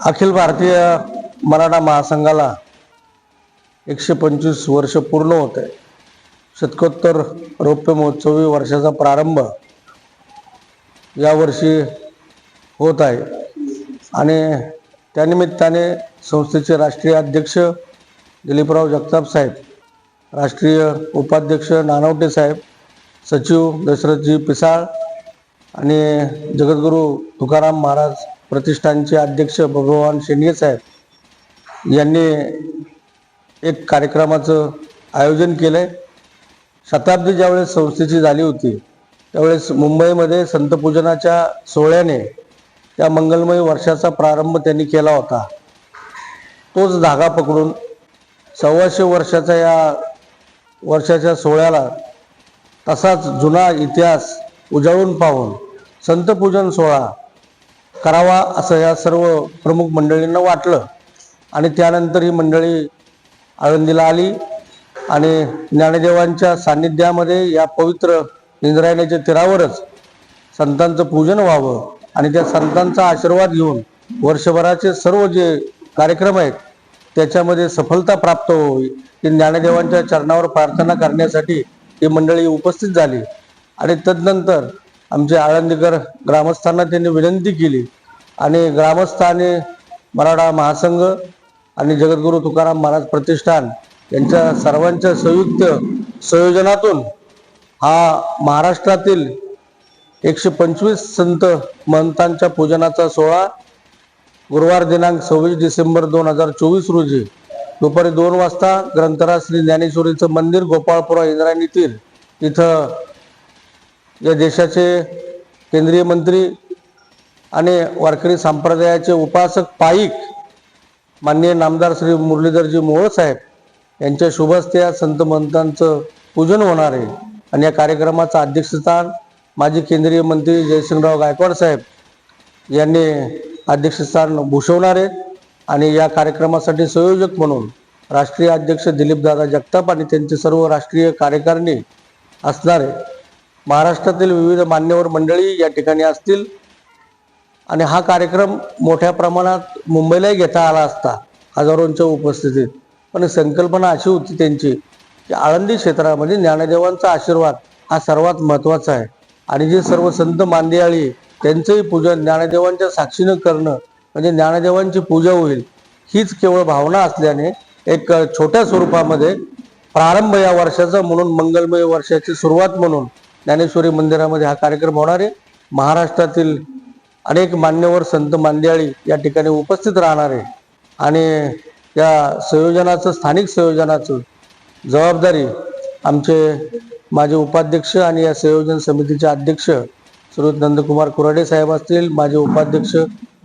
अखिल भारतीय मराठा महासंघाला एकशे पंचवीस वर्ष पूर्ण होत. आहे शतकोत्तर रौप्य महोत्सवी वर्षाचा प्रारंभ यावर्षी होत आहे. आणि त्यानिमित्ताने संस्थेचे राष्ट्रीय अध्यक्ष दिलीपराव जगताप साहेब राष्ट्रीय उपाध्यक्ष नानवटे साहेब सचिव दशरथजी पिसाळ आणि जगद्गुरू तुकाराम महाराज प्रतिष्ठानचे अध्यक्ष भगवान शेंडगे साहेब यांनी एक कार्यक्रमाचं आयोजन केलं आहे शताब्दी ज्यावेळेस संस्थेची झाली होती त्यावेळेस मुंबईमध्ये संतपूजनाच्या सोहळ्याने त्या मंगलमय वर्षाचा प्रारंभ त्यांनी केला होता. तोच धागा पकडून सव्वाशे वर्षाच्या या वर्षाच्या सोहळ्याला तसाच जुना इतिहास उजाळून पाहून संतपूजन सोहळा करावा असं या सर्व प्रमुख मंडळींना वाटलं. आणि त्यानंतर ही मंडळी आळंदीला आली आणि ज्ञानदेवांच्या सान्निध्यामध्ये या पवित्र इंद्रायणीच्या तीरावरच संतांचं पूजन व्हावं आणि त्या संतांचा आशीर्वाद घेऊन वर्षभराचे सर्व जे कार्यक्रम आहेत त्याच्यामध्ये सफलता प्राप्त होवी ही ज्ञानदेवांच्या चरणावर प्रार्थना करण्यासाठी ही मंडळी उपस्थित झाली. आणि तदनंतर आमचे आळंदीकर ग्रामस्थांना त्यांनी विनंती केली आणि ग्रामस्थाने मराठा महासंघ आणि जगद्गुरू तुकाराम महाराज प्रतिष्ठान यांच्या सर्वांच्या संयुक्त संयोजनातून हा महाराष्ट्रातील एकशे पंचवीस संत महंतांच्या पूजनाचा सोहळा गुरुवार दिनांक सव्वीस डिसेंबर दोन हजार चोवीस रोजी दुपारी दोन वाजता ग्रंथराज श्री ज्ञानेश्वरीचं मंदिर गोपाळपुरा इंद्रायणी तीर इथं या देशाचे केंद्रीय मंत्री आणि वारकरी संप्रदायाचे उपासक पाईक माननीय नामदार श्री मुरलीधरजी मोहोळ साहेब यांच्या शुभस्ते या संत महंतांचं पूजन होणार आहे. आणि या कार्यक्रमाचं अध्यक्षस्थान माजी केंद्रीय मंत्री जयसिंगराव गायकवाड साहेब यांनी अध्यक्षस्थान भूषवणार आहेत आणि या कार्यक्रमासाठी संयोजक म्हणून राष्ट्रीय अध्यक्ष दिलीपदादा जगताप आणि त्यांचे सर्व राष्ट्रीय कार्यकारिणी असणारे महाराष्ट्रातील विविध मान्यवर मंडळी या ठिकाणी असतील. आणि हा कार्यक्रम मोठ्या प्रमाणात मुंबईलाही घेता आला असता हजारोंच्या उपस्थितीत. पण संकल्पना अशी होती त्यांची की आळंदी क्षेत्रामध्ये ज्ञानदेवांचा आशीर्वाद हा सर्वात महत्त्वाचा आहे. आणि जे सर्व संत मांदियाळी त्यांचंही पूजन ज्ञानदेवांच्या साक्षीनं करणं म्हणजे ज्ञानदेवांची पूजा होईल हीच केवळ भावना असल्याने एक छोट्या स्वरूपामध्ये प्रारंभ या वर्षाचा म्हणून मंगलमय वर्षाची सुरुवात म्हणून ज्ञानेश्वरी मंदिरामध्ये हा कार्यक्रम होणार आहे. महाराष्ट्रातील अनेक मान्यवर संत मांदियाळी या ठिकाणी उपस्थित राहणार आहे. आणि या संयोजनाचं स्थानिक संयोजनाचं जबाबदारी आमचे माझे उपाध्यक्ष आणि या संयोजन समितीचे अध्यक्ष श्री नंदकुमार कुराडे साहेब असतील माझे उपाध्यक्ष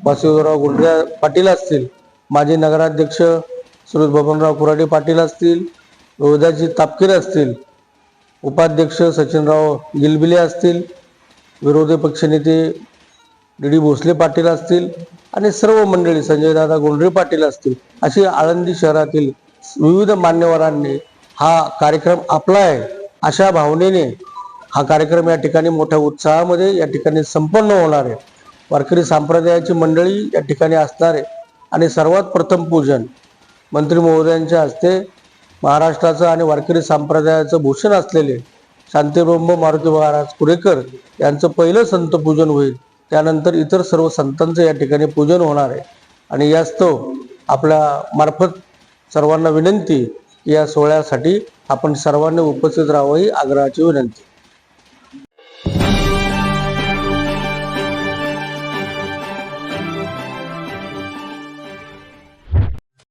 वासुदेवराव गुंडरे पाटील असतील माजी नगराध्यक्ष श्री बबनराव कुराडे पाटील असतील रोहिदाजी तापकीर असतील उपाध्यक्ष सचिनराव गिलबिले असतील विरोधी पक्षनेते डी डी भोसले पाटील असतील आणि सर्व मंडळी संजयदादा गोंडरे पाटील असतील अशी आळंदी शहरातील विविध मान्यवरांनी हा कार्यक्रम आपला आहे. अशा भावनेने हा कार्यक्रम या ठिकाणी मोठ्या उत्साहामध्ये या ठिकाणी संपन्न होणार आहे. वारकरी संप्रदायाची मंडळी या ठिकाणी असणार आहे. आणि सर्वात प्रथम पूजन मंत्री महोदयांच्या हस्ते महाराष्ट्राचं आणि वारकरी संप्रदायाचं भूषण असलेले शांतीब्रह्म मारुती महाराज कुरेकर यांचं पहिलं संत पूजन होईल. त्यानंतर इतर सर्व संतांचं या ठिकाणी पूजन होणार आहे. आणि यास्तव आपल्या मार्फत सर्वांना विनंती या सोहळ्यासाठी आपण सर्वांनी उपस्थित राहावं ही आग्रहाची विनंती.